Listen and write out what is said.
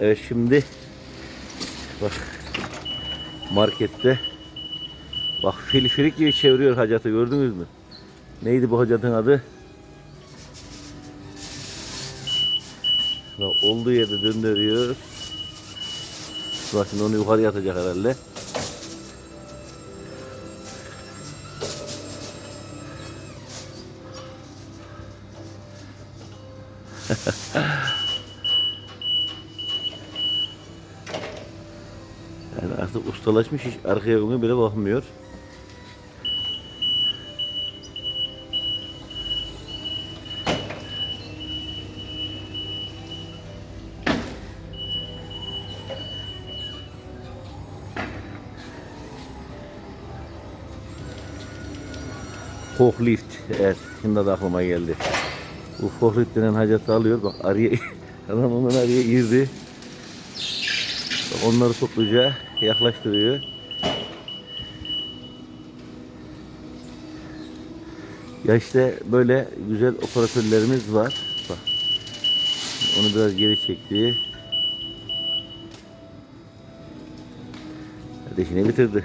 Evet şimdi bak markette bak filfilik gibi çeviriyor hacatı gördünüz mü? Neydi bu hacatın adı? Bak olduğu yerde döndürüyor. Bak şimdi onu yukarıya atacak herhalde. Yani artık ustalaşmış hiç arkaya önüne bile bakmıyor. Forklift. Evet. Şimdi de aklıma geldi. Bu forklift denen hacatı alıyor. Bak araya adam ondan araya girdi. Onları topluca yaklaştırıyor. Ya işte böyle güzel operatörlerimiz var. Bak. Onu biraz geri çekti. Kardeşini bitirdi.